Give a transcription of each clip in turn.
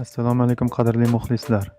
Assalomu alaykum qadrli muxlislar.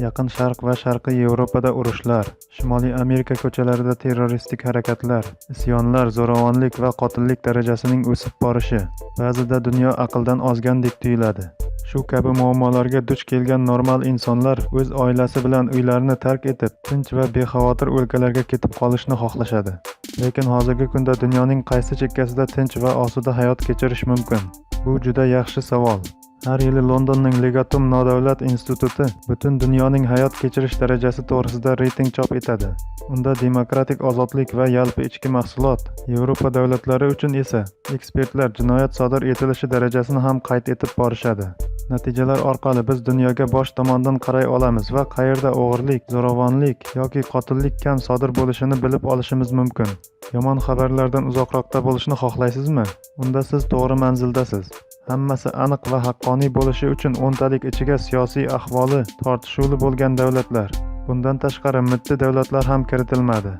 Yaqin Sharq va Sharqiy Yevropada urushlar, Shimoliy Amerika ko'chalarida terroristik harakatlar, isyonlar, zo'ravonlik va qotillik darajasining o'sib borishi ba'zida dunyo aqldan ozgandek tuyuladi. Shu kabi muammolarga duch kelgan normal insonlar o'z oilasi bilan uylarini tark etib, tinch va bexavotir o'lkalarga ketib qolishni xohlashadi. Lekin hozirgi kunda dunyoning qaysi chekkasida tinch va osuda hayot kechirish mumkin? Bu juda yaxshi savol. Har yili Londonning Legatum nodavlat instituti butun dunyoning hayot kechirish darajasi to'g'risida reyting chop etadi. Unda demokratik ozodlik va yalpi ichki mahsulot, Yevropa davlatlari uchun esa ekspertlar jinoyat sodir etilishi darajasini ham qayd etib borishadi. Natijalar orqali biz dunyoga bosh tomondan qaray olamiz va qayerda o'g'irlik, zo'ravonlik yoki qotillik kam sodir bo'lishini bilib olishimiz mumkin. Yomon xabarlardan uzoqroqda bo'lishni xohlaysizmi? Unda siz to'g'ri manzildasiz. Hammasi aniq va haqqoniy bo'lishi uchun o'ntalik ichiga siyosiy ahvoli tortishuvli bo'lgan davlatlar, bundan tashqari mitti davlatlar ham kiritilmadi.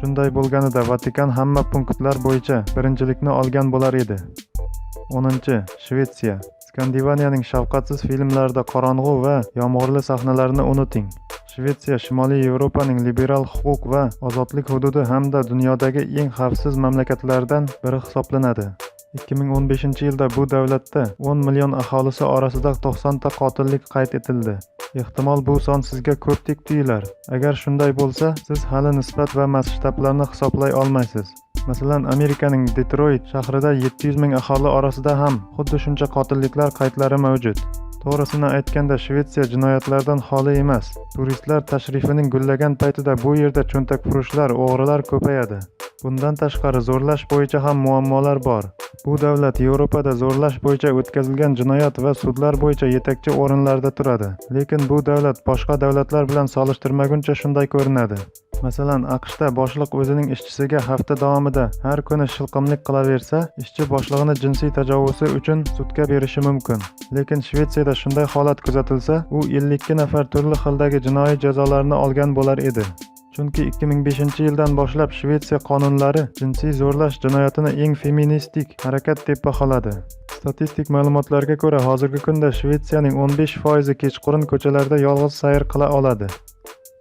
Shunday bo'lganida Vatikan hamma punktlar bo'yicha birinchilikni olgan bo'lar edi. 10. Shvetsiya Skandinaviyaning shafqatsiz filmlarida qorong'u va yomg'irli sahnalarini unuting. Shvetsiya Shimoliy Yevropaning liberal huquq va ozodlik hududi hamda dunyodagi eng xavfsiz mamlakatlardan biri hisoblanadi. 2015 yilda bu davlatda 10 million aholisi orasida 90 ta qotillik qayd etildi. Ehtimol bu son sizga ko'pdek tuyular. Agar shunday bo'lsa, siz hali nisbat va masshtablarni hisoblay olmaysiz. Masalan, Amerikaning Detroit shahrida 700 ming aholi orasida ham xuddi shuncha qotilliklar qaydlari mavjud. To'g'risini aytganda, Shvetsiya jinoyatlardan xoli emas. Turistlar tashrifining gullagan paytida bu yerda cho'ntakfurushlar, o'g'rilar ko'payadi. Bundan tashqari zo'rlash bo'yicha ham muammolar bor. Bu davlat Yevropada zo'rlash bo'yicha o'tkazilgan jinoyat va sudlar bo'yicha yetakchi o'rinlarda turadi. Lekin bu davlat boshqa davlatlar bilan solishtirmaguncha shunday ko'rinadi. Masalan, AQShda boshliq o'zining ishchisiga hafta davomida har kuni shilqimlik qilaversa, ishchi boshlig'ini jinsiy tajovuzi uchun sudga berishi mumkin. Lekin Shvetsiyada shunday holat kuzatilsa, u 52 nafar turli xildagi jinoiy jazolarni olgan bo'lar edi. Chunki 2005-yildan boshlab Shvetsiya qonunlari jinsiy zo'rlash jinoyatini eng feministik harakat deb baholadi. Statistik ma'lumotlarga ko'ra, hozirgi kunda Shvetsiyaning 15% kechqurun ko'chalarda yolg'iz sayr qila oladi.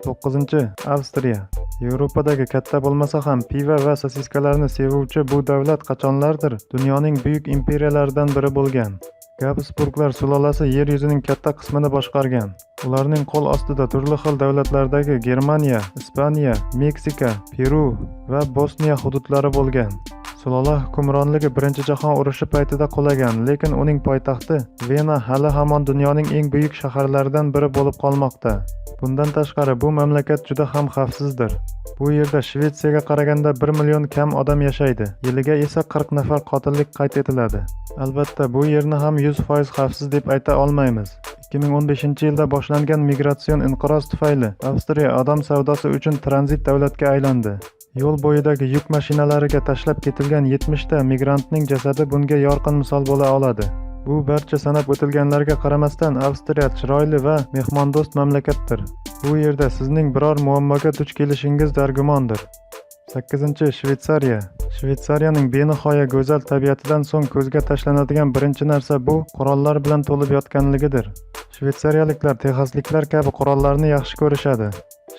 9. Avstriya Yevropadagi katta bo'lmasa ham piva va sosiskalarni sevuvchi bu davlat qachonlardir dunyoning buyuk imperiyalaridan biri bo'lgan. Gabsburglar sulolasi yer yuzining katta qismini boshqargan. Ularning qo'l ostida turli xil davlatlardagi Germaniya, Ispaniya, Meksika, Peru va Bosniya hududlari bo'lgan. Sulola hukmronligi Birinchi jahon urushi paytida qulagan, lekin uning poytaxti Vena hali hamon dunyoning eng buyuk shaharlaridan biri bo'lib qolmoqda. Bundan tashqari bu mamlakat juda ham xavfsizdir. Bu yerda Shvetsiyaga qaraganda 1 million kam odam yashaydi. Yiliga esa 40 nafar qotillik qayd etiladi. Albatta, bu yerni ham 100% xavfsiz deb ayta olmaymiz. 2015-yilda boshlangan migratsion inqiroz tufayli Avstriya odam savdosi uchun tranzit davlatga aylandi. Yo'l bo'yidagi yuk mashinalariga tashlab ketilgan 70 ta migrantning jasadi bunga yorqin misol bo'la oladi. Bu barcha sanab o'tilganlarga qaramasdan Avstriya chiroyli va mehmondo'st mamlakatdir. Bu yerda sizning biror muammoga duch kelishingiz dargumondir. 8. shvetsariya shvetsariyaning benihoya go'zal tabiatidan so'ng ko'zga tashlanadigan birinchi narsa bu qurollar bilan to'lib yotganligidir. shvetsariyaliklar texasliklar kabi qurollarni yaxshi ko'rishadi.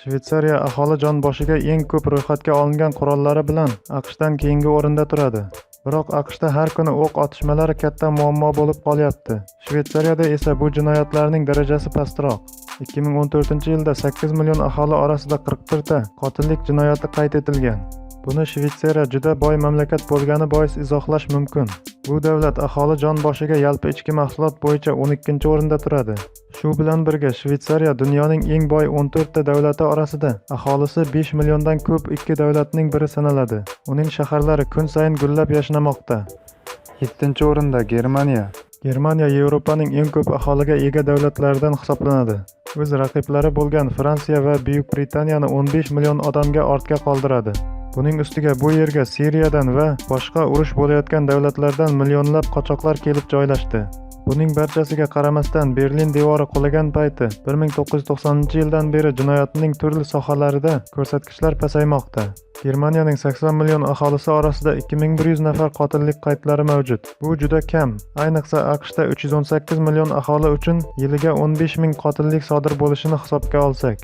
shvetsariya aholi jon boshiga eng ko'p ro'yxatga olingan qurollari bilan AQShdan keyingi o'rinda turadi. Biroq AQShda har kuni o'q otishmalari katta muammo bo'lib qolyapti. shvetsariyada esa bu jinoyatlarning darajasi pastroq. 2014-yilda 8 million aholi orasida 41 ta qotillik jinoyati qayd etilgan. Buni Shvetsiya juda boy mamlakat bo'lgani bois izohlash mumkin. Bu davlat aholi jon boshiga yalpi ichki mahsulot bo'yicha 12-o'rinda turadi. Shu bilan birga Shvetsariya dunyoning eng boy 14 ta davlati orasida aholisi 5 milliondan ko'p ikki davlatning biri sanaladi. Uning shaharlari kun sayin gullab yashnamoqda. 7-o'rinda Germaniya. Germaniya Yevropaning eng ko'p aholiga ega davlatlaridan hisoblanadi. O'z raqiblari bo'lgan Fransiya va Buyuk Britaniyani 15 million odamga ortga qoldiradi. Buning ustiga bu yerga Siriyadan va boshqa urush bo'layotgan davlatlardan millionlab qochoqlar kelib joylashdi. Buning barchasiga qaramasdan Berlin devori qulagan payti 1990-yildan beri jinoyatning turli sohalarida ko'rsatkichlar pasaymoqda. Germaniyaning 80 million aholisi orasida 2100 nafar qotillik qaydlari mavjud. Bu juda kam. Ayniqsa AQShda 318 million aholi uchun yiliga 15 ming qotillik sodir bo'lishini hisobga olsak.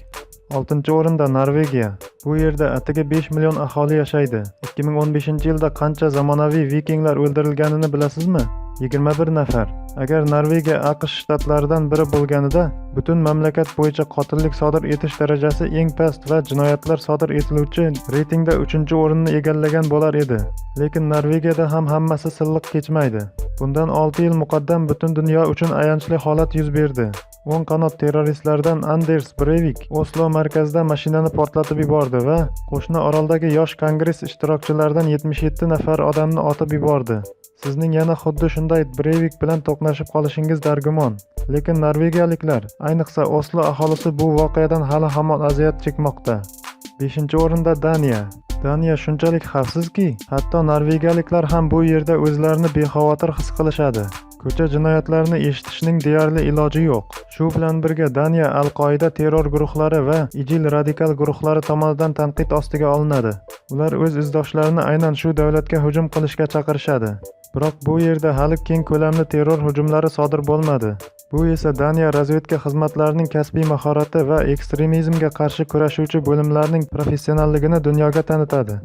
6-o'rinda Norvegiya. Bu yerda atigi 5 million aholi yashaydi. 2015-yilda qancha zamonaviy vikinglar o'ldirilganini bilasizmi? 21 nafar. Agar Norvegiya AQSh shtatlaridan biri bo'lganida, butun mamlakat bo'yicha qotillik sodir etish darajasi eng past va jinoyatlar sodir etiluvchi reytingda 3-o'rinni egallagan bo'lar edi. Lekin Norvegiyada ham hammasi silliq kechmaydi. Bundan 6 yil muqaddam butun dunyo uchun ayanchli holat yuz berdi. O'ng qanot terroristlardan Anders Breivik Oslo markazida mashinani portlatib yubordi va qo'shni oroldagi yosh kongress ishtirokchilaridan 77 nafar odamni otib yubordi. Sizning yana xuddi shunday breyvik bilan to'qnashib qolishingiz dargumon. Lekin norvegiyaliklar, ayniqsa Oslo aholisi bu voqeadan hali hamon aziyat chekmoqda. 5-o'rinda Daniya. Daniya shunchalik xavfsizki, hatto norvegiyaliklar ham bu yerda o'zlarini bexavotir his qilishadi. Ko'cha jinoyatlarini eshitishning deyarli iloji yo'q. Shu bilan birga Daniya Al-Qoida terror guruhlari va IJIL radikal guruhlari tomonidan tanqid ostiga olinadi. Ular o'z izdoshlarini aynan shu davlatga hujum qilishga chaqirishadi. Biroq bu yerda hali keng ko'lamli terror hujumlari sodir bo'lmadi. Bu esa Daniya razvedka xizmatlarining kasbiy mahorati va ekstremizmga qarshi kurashuvchi bo'limlarning professionalligini dunyoga tanitadi.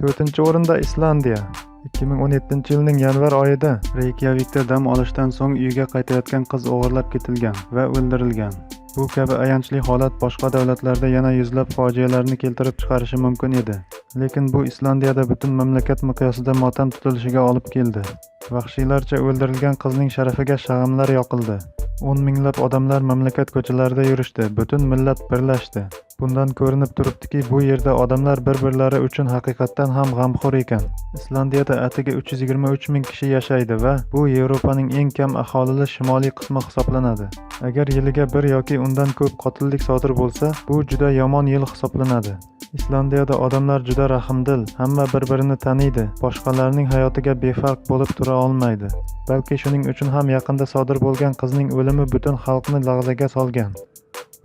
4-o'rinda Islandiya. 2017-yilning yanvar oyida Reykyavikda dam olishdan so'ng uyiga qaytayotgan qiz o'g'irlab ketilgan va o'ldirilgan. Bu kabi ayanchli holat boshqa davlatlarda yana yuzlab fojialarni keltirib chiqarishi mumkin edi. Lekin bu Islandiyada butun mamlakat miqyosida motam tutilishiga olib keldi. Vahshiylarcha o'ldirilgan qizning sharafiga shag'amlar yoqildi. 10 minglab odamlar mamlakat ko'chalarida yurishdi, butun millat birlashdi. Bundan ko'rinib turibdiki, bu yerda odamlar bir-birlari uchun haqiqatdan ham g'amxo'r ekan. Islandiyada atigi 323 ming kishi yashaydi va bu Yevropaning eng kam aholili shimoliy qismi hisoblanadi. Agar yiliga bir yoki undan ko'p qotillik sodir bo'lsa, bu juda yomon yil hisoblanadi. Islandiyada odamlar juda rahmdil, hamma bir-birini taniydi, boshqalarning hayotiga befarq bo'lib tura olmaydi. Balki shuning uchun ham yaqinda sodir bo'lgan qizning o'limi butun xalqni lahzaga solgan.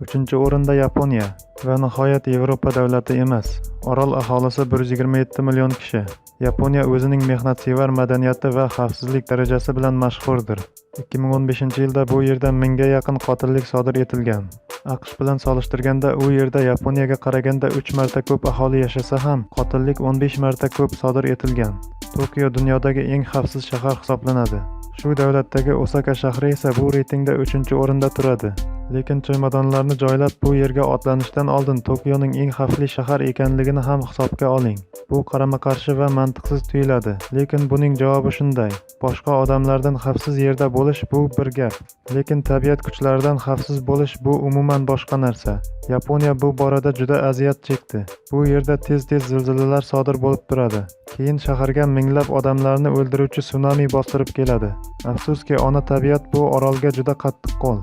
3-o'rinda Yaponiya va nihoyat Yevropa davlati emas. Orol aholisi 127 million kishi. Yaponiya o'zining mehnatsevar madaniyati va xavfsizlik darajasi bilan mashhurdir. 2015-yilda bu yerda mingga yaqin qotillik sodir etilgan. AQSh bilan solishtirganda u yerda Yaponiyaga qaraganda 3 marta ko'p aholi yashasa ham, qotillik 15 marta ko'p sodir etilgan. Tokio dunyodagi eng xavfsiz shahar hisoblanadi. Shu davlatdagi Osaka shahri esa bu reytingda 3-o'rinda turadi. Lekin chemadonlarni joylab bu yerga otlanishdan oldin Tokioning eng xavfli shahar ekanligini ham hisobga oling. Bu qarama-qarshi va mantiqsiz tuyuladi, lekin buning javobi shunday: boshqa odamlardan xavfsiz yerda bo'lish bu bir gap, lekin tabiat kuchlaridan xavfsiz bo'lish bu umuman umuman boshqa narsa. Yaponiya bu borada juda aziyat chekdi. Bu yerda tez-tez zilzilalar sodir bo'lib turadi. Keyin shaharga minglab odamlarni o'ldiruvchi sunami bostirib keladi. Afsuski, ona tabiat bu orolga juda qattiqqo'l.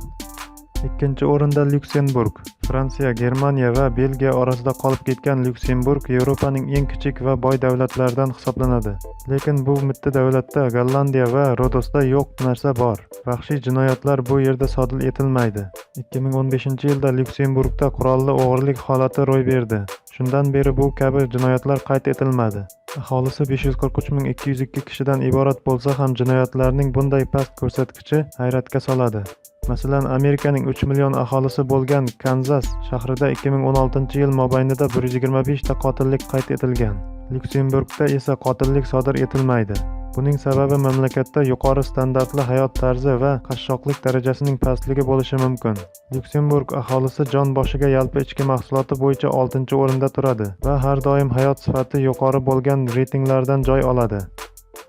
Ikkinchi o'rinda Lyuksemburg. Fransiya, Germaniya va Belgiya orasida qolib ketgan Lyuksemburg Yevropaning eng kichik va boy davlatlaridan hisoblanadi. Lekin bu mitti davlatda Gollandiya va Rodosda yo'q narsa bor. Vahshiy jinoyatlar bu yerda sodir etilmaydi. 2015-yilda Lyuksemburgda qurolli o'g'irlik holati ro'y berdi. Shundan beri bu kabi jinoyatlar qayd etilmadi. Aholisi 543.202 kishidan iborat bo'lsa ham jinoyatlarning bunday past ko'rsatkichi hayratga soladi. Masalan, Amerikaning 3 million aholisi bo'lgan Kanzas shahrida 2016-yil mobaynida 125 ta qotillik qayd etilgan. Lyuksemburgda esa qotillik sodir etilmaydi. Buning sababi mamlakatda yuqori standartli hayot tarzi va qashshoqlik darajasining pastligi bo'lishi mumkin. Lyuksemburg aholisi jon boshiga yalpi ichki mahsuloti bo'yicha 6-o'rinda turadi va har doim hayot sifati yuqori bo'lgan reytinglardan joy oladi.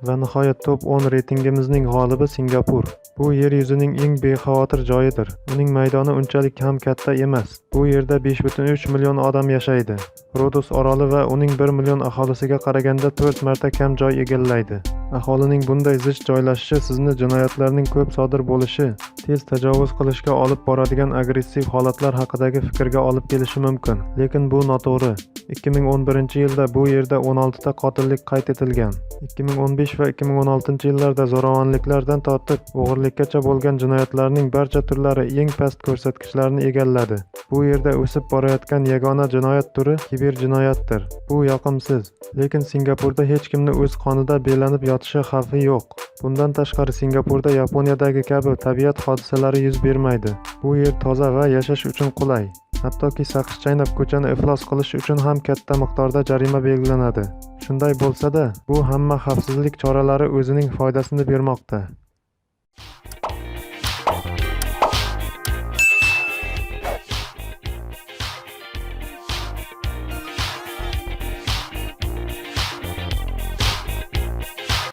Va nihoyat top 10 reytingimizning g'olibi Singapur. Bu yer yuzining eng bexavotir joyidir. Uning maydoni unchalik ham katta emas. Bu yerda 5.3 million odam yashaydi. Rodos oroli va uning 1 million aholisiga qaraganda 4 marta kam joy egallaydi. Aholining bunday zich joylashishi sizni jinoyatlarning ko'p sodir bo'lishi, tez tajovuz qilishga olib boradigan agressiv holatlar haqidagi fikrga olib kelishi mumkin, lekin bu noto'g'ri. 2011-yilda bu yerda 16 ta qotillik qayd etilgan. 2015 va 2016-yillarda zo'ravonliklardan tortib o'g'irlikkacha bo'lgan jinoyatlarning barcha turlari eng past ko'rsatkichlarni egalladi. Bu yerda o'sib borayotgan yagona jinoyat turi kiber jinoyatdir Bu yoqimsiz, lekin Singapurda hech kimni o'z qonida belanib yotishi xavfi yo'q. Bundan tashqari Singapurda Yaponiyadagi kabi tabiat hodisalari yuz bermaydi. Bu yer toza va yashash uchun qulay. Hattoki saqich chaynab ko'chani iflos qilish uchun ham katta miqdorda jarima belgilanadi. Shunday bo'lsa-da, bu hamma xavfsizlik choralari o'zining foydasini bermoqda.